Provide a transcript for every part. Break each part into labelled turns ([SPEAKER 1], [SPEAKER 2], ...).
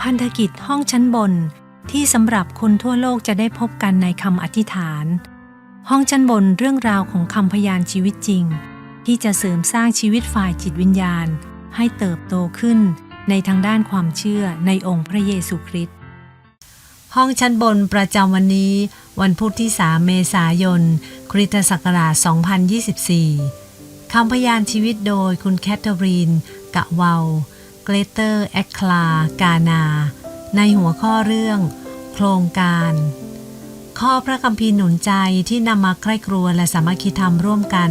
[SPEAKER 1] พันธกิจห้องชั้นบนที่สำหรับคนทั่วโลกจะได้พบกันในคำอธิษฐาน ห้องชั้นบนเรื่องราวของคำพยานชีวิตจริง ที่จะเสริมสร้างชีวิตฝ่ายจิตวิญญาณ ให้เติบโตขึ้นในทางด้านความเชื่อในองค์พระเยซูคริสต์ห้องชั้นบนประจำวันนี้ วันพุธที่ 3 เมษายน คริสตศักราช 2024 คำพยานชีวิตโดยคุณแคทเธอรีน กะเวา เกรเตอร์แอคคลากานา ในหัวข้อเรื่อง โครงการ ข้อพระคัมภีร์หนุนใจที่นำมาใคร่ครัวและสามัคคีธรรมร่วมกัน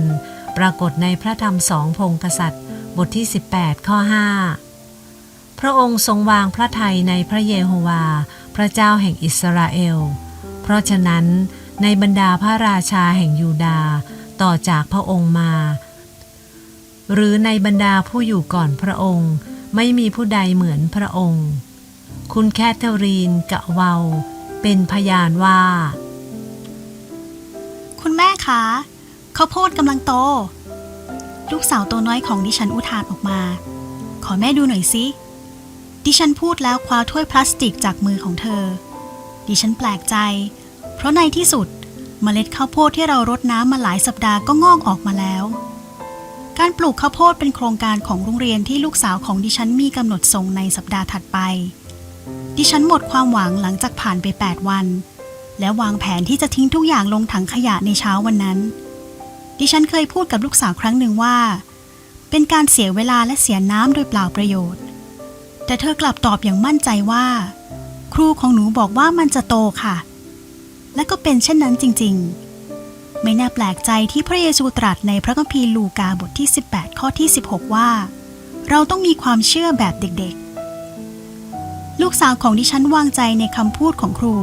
[SPEAKER 1] ปรากฏในพระธรรมสองพงกษัตริย์ บทที่ 18 ข้อ 5 พระองค์ทรงวางพระทัยในพระเยโฮวา พระเจ้าแห่งอิสราเอล เพราะฉะนั้นในบรรดาพระราชาแห่งยูดาห์ต่อจากพระองค์มา หรือในบรรดาผู้อยู่ก่อนพระองค์ ไม่มีผู้ใดเหมือนพระองค์ คุณแคทเธอรีนกะเวาเป็นพยานว่า
[SPEAKER 2] คุณแม่คะข้าวโพดกำลังโต ลูกสาวตัวน้อยของดิฉันอุทานออกมา ขอแม่ดูหน่อยสิ ดิฉันพูดแล้วคว้าถ้วยพลาสติกจากมือของเธอ ดิฉันแปลกใจ เพราะในที่สุดเมล็ดข้าวโพดที่เรารดน้ำมาหลายสัปดาห์ก็งอกออกมาแล้ว การปลูกข้าวโพดเป็นโครงการของโรงเรียนที่ลูกสาวของดิฉันมีกำหนดส่งในสัปดาห์ถัดไป ดิฉันหมดความหวังหลังจากผ่านไป 8 วัน และวางแผนที่จะทิ้งทุกอย่างลงถังขยะในเช้าวันนั้น ดิฉันเคยพูดกับลูกสาวครั้งหนึ่งว่า เป็นการเสียเวลาและเสียน้ำโดยเปล่าประโยชน์ แต่เธอกลับตอบอย่างมั่นใจว่า ครูของหนูบอกว่ามันจะโตค่ะ และก็เป็นเช่นนั้นจริง ๆ ไม่น่าแปลกใจที่พระเยซูตรัสในพระคัมภีร์ลูกาบทที่ 18 ข้อที่ 16 ว่า เราต้องมีความเชื่อแบบเด็กๆ ลูกสาวของดิฉันวางใจในคำพูดของครู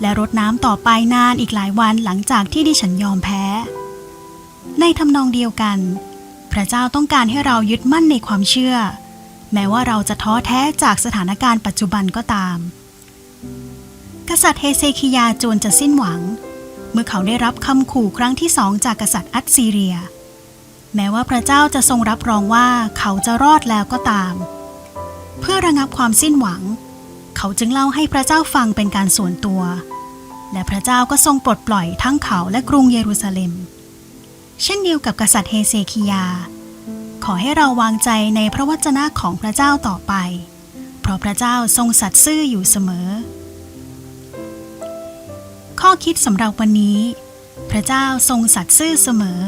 [SPEAKER 2] และรดน้ำต่อไปนานอีกหลายวันหลังจากที่ดิฉันยอมแพ้ ในทำนองเดียวกัน พระเจ้าต้องการให้เรายึดมั่นในความเชื่อ แม้ว่าเราจะท้อแท้จากสถานการณ์ปัจจุบันก็ตาม กษัตริย์เฮเซคิยาจวนจะสิ้นหวัง เมื่อเขาได้รับคำขู่ครั้งที่สองจากกษัตริย์อัสซีเรีย แม้ว่าพระเจ้าจะทรงรับรองว่าเขาจะรอดแล้วก็ตาม เพื่อระงับความสิ้นหวัง เขาจึงเล่าให้พระเจ้าฟังเป็นการส่วนตัว และพระเจ้าก็ทรงปลดปล่อยทั้งเขาและกรุงเยรูซาเล็ม เช่นเดียวกับกษัตริย์เฮเซคิยา ขอให้เราวางใจในพระวจนะของพระเจ้าต่อไป เพราะพระเจ้าทรงสัตย์ซื่ออยู่เสมอ ข้อคิดสำหรับวันนี้ พระเจ้าทรงสัตย์ซื่อเสมอ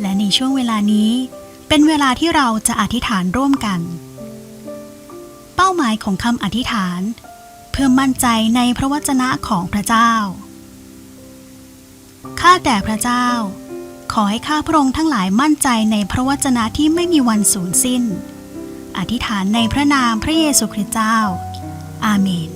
[SPEAKER 2] และในช่วงเวลานี้เป็นเวลาที่เราจะอธิษฐานร่วมกัน เป้าหมายของคำอธิษฐาน เพื่อมั่นใจในพระวจนะของพระเจ้า ข้าแต่พระเจ้า ขอให้ข้าพระองค์ทั้งหลายมั่นใจในพระวจนะที่ไม่มีวันสูญสิ้น อธิษฐานในพระนามพระเยซูคริสต์เจ้า อาเมน